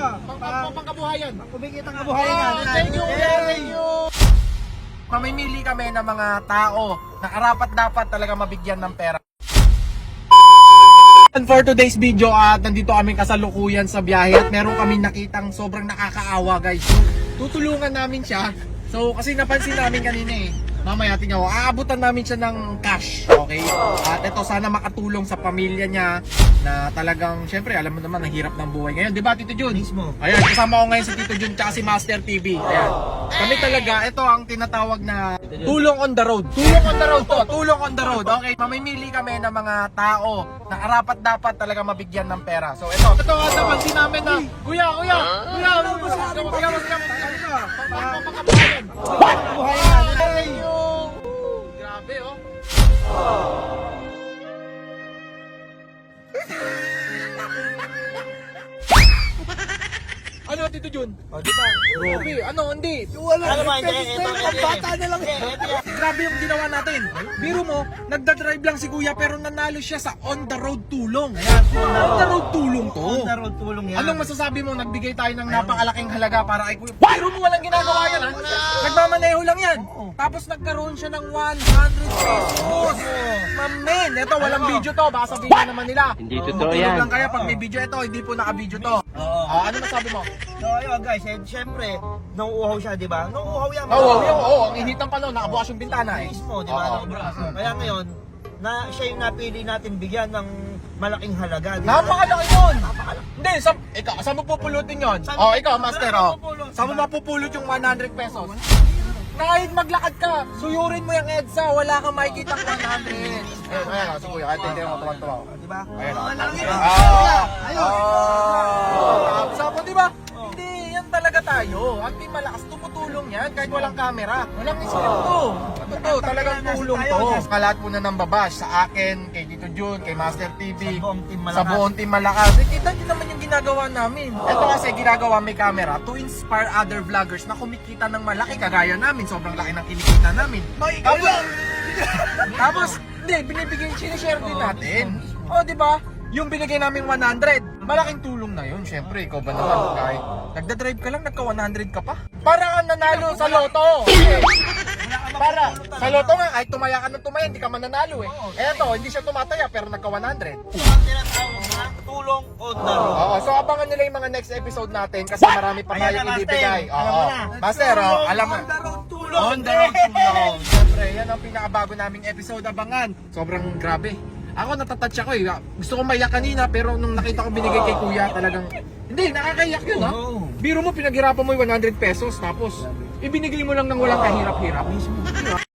Pang pangkabuhayan. Kumikita ang kabuhayan nga. Ah, Thank you, kuya. Thank you. Mamimili kami ng mga tao na karapat dapat talaga mabigyan ng pera. And for today's video at nandito kami kasalukuyan sa biyahe at meron kami nakitang sobrang nakakaawa guys. So, tutulungan namin siya. So kasi napansin namin kanina eh. Mamaya tingnan ko, aabutan namin siya ng cash. Okay? At ito sana makatulong sa pamilya niya na talagang syempre alam mo naman ang hirap ng buhay ngayon. 'Di ba Tito Jun? Mismo. Ayan, kasama ko ngayon si Tito Jun tsaka si Master TV. Ayan. Kami talaga, ito ang tinatawag na tulong on the road. Tulong on the road to, tulong on the road. Okay, mamimili kami ng mga tao na karapat dapat talaga mabigyan ng pera. So ito, ito nga naman si namin na, Kuya, Kuya, Kuya, Kuya, Kuya, Kuya, Kuya, Pangkabuhayan. Kabuhayan nga. Thank you. Grabe oh. Tito Jun? O, di ba? Grabe, ano, hindi. Wala. Ano ba, hindi, ito, ito, bata na lang. Grabe yung ginawa natin. Biro mo, nagdadrive lang si kuya pero nanalo siya sa on the road tulong. Ayan, on the road tulong to. On the road tulong yan. Anong masasabi mo? Nagbigay tayo ng napakalaking halaga para kay kuya. Biro mo walang ginagawa yan ha. Nagmamaneho lang yan. Tapos nagkaroon siya ng 100 pesos. Mamen, ito walang video to. Baka sabihin na naman nila. Hindi totoo Matulog yan. lang kaya pag may video ito, hindi po naka-video to. Oo. Ah, ano masabi mo? So, ayun guys, eh, syempre, nauuhaw siya, di ba? Nauuhaw yan. Oo, oh, oh, oh, ang init ng panahon, nakabukas yung bintana eh. Mismo, di ba? Oo. Nauuhaw. Kaya ngayon, na siya yung napili natin bigyan ng malaking halaga. di ba? Napakalaki yun! Hindi, sa, ikaw, saan mo pupulutin yun? Saan oh, ikaw, master, Wala oh. Saan mo mapupulot yung 100 pesos? Kahit maglakad ka, suyurin mo yung EDSA, wala kang makikita 100. Ayun, ayun, oh, si Kuya, kahit hindi mo tuwan-tuwa. Di ba? Ayun, oh. Ayun. Ah, Ayun. Tayo. Ang team malakas, tumutulong yan kahit walang camera. Walang script to. Ito, talagang tulong to. Sa lahat po na nambabash, sa akin, kay Tito Jun, kay Master TV, Sa buong team sa malakas. buong team malakas. Eh, kita niyo naman yung ginagawa namin. Ito kasi ginagawa may camera to inspire other vloggers na kumikita ng malaki kagaya namin. Sobrang laki ng kinikita namin. Tapos, tapos, hindi, binibigay, sinishare din natin. O, di ba? Yung binigay namin 100, malaking tulong na yun. Siyempre, ikaw ba naman, kahit nagda-drive ka lang, nagka 100 ka pa. Para ka nanalo sa loto. Para, sa loto nga, kahit tumaya ka ng tumaya, hindi ka mananalo eh. Eto, hindi siya tumataya, pero nagka 100. Ang tinatawag na tulong on the road. Oo, so abangan nila yung mga next episode natin kasi marami pa Ayan tayong na, Master. ibibigay. Alam mo Oo. na. Master, oh, alam mo. On the road tulong. On the road tulong. Siyempre, yan ang pinakabago naming episode. Abangan. Sobrang grabe. Ako natatouch ako eh. Gusto ko maiyak kanina pero nung nakita ko binigay kay kuya talagang hindi, nakakaiyak yun ha. Oo. Biro mo pinaghirapan mo yung 100 pesos tapos ibinigay mo lang ng walang kahirap-hirap.